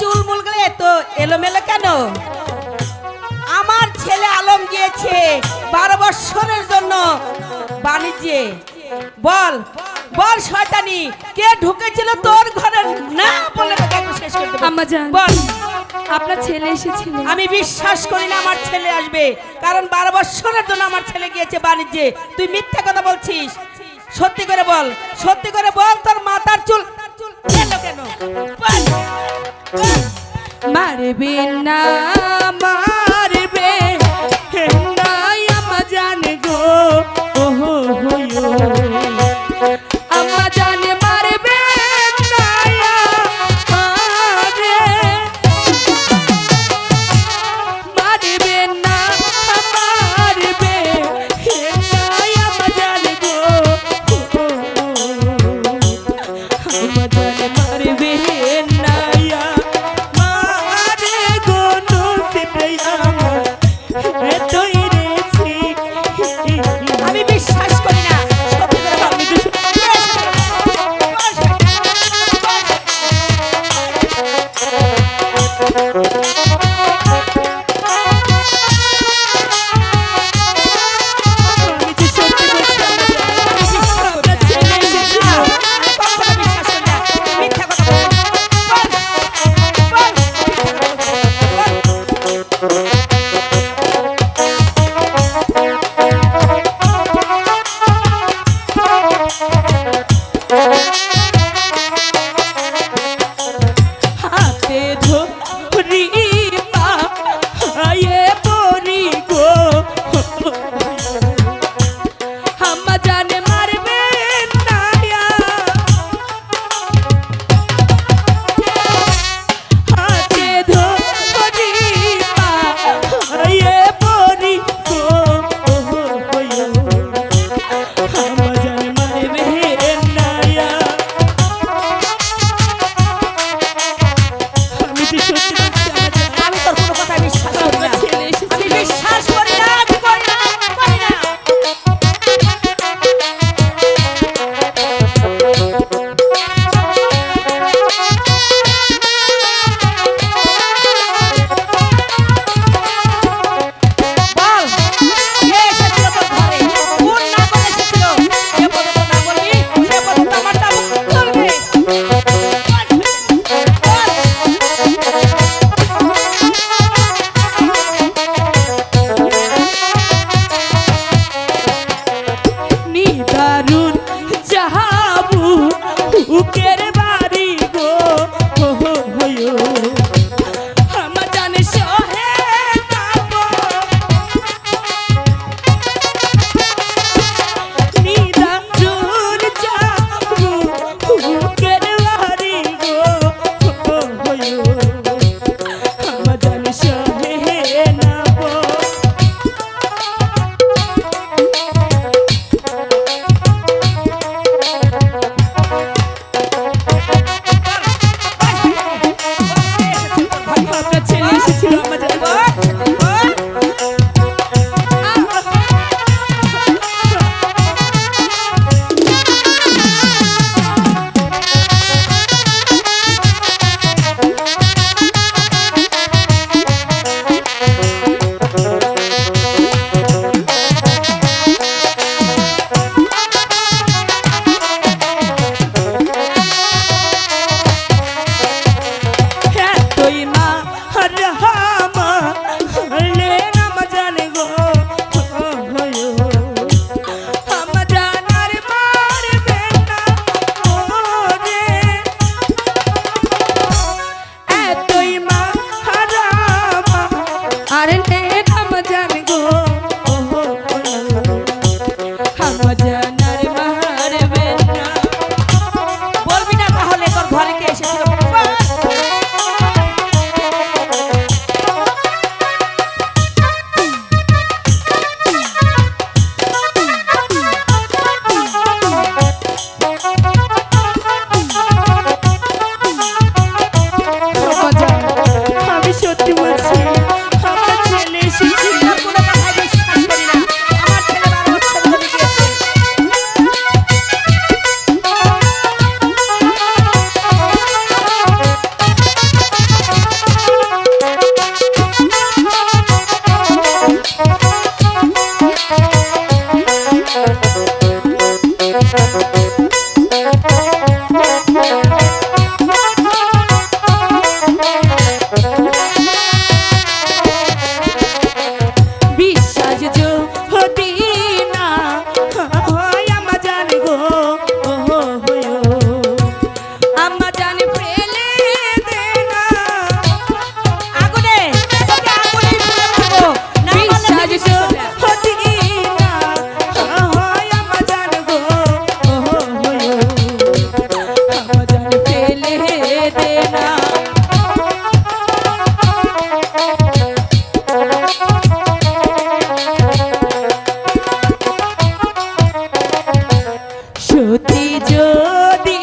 চুল এত এলোমেলো কেন? আমার ছেলে আলম গিয়েছে বারো বৎসরের জন্য বাণিজ্যে। বল বল শয়তানি কে ঢুকেছিল তোর ঘরে? না বলে বল। আপনার ছেলে এসেছিল। আমি বিশ্বাস করি না আমার ছেলে আসবে কারণ বারো বৎসরের জন্য আমার ছেলে গিয়েছে বাণিজ্যে। তুই মিথ্যা কথা বলছিস। সত্যি করে বল সত্যি করে বল তোর মাথার চুল চুল কেন? মারবে না। I'm a jani যদি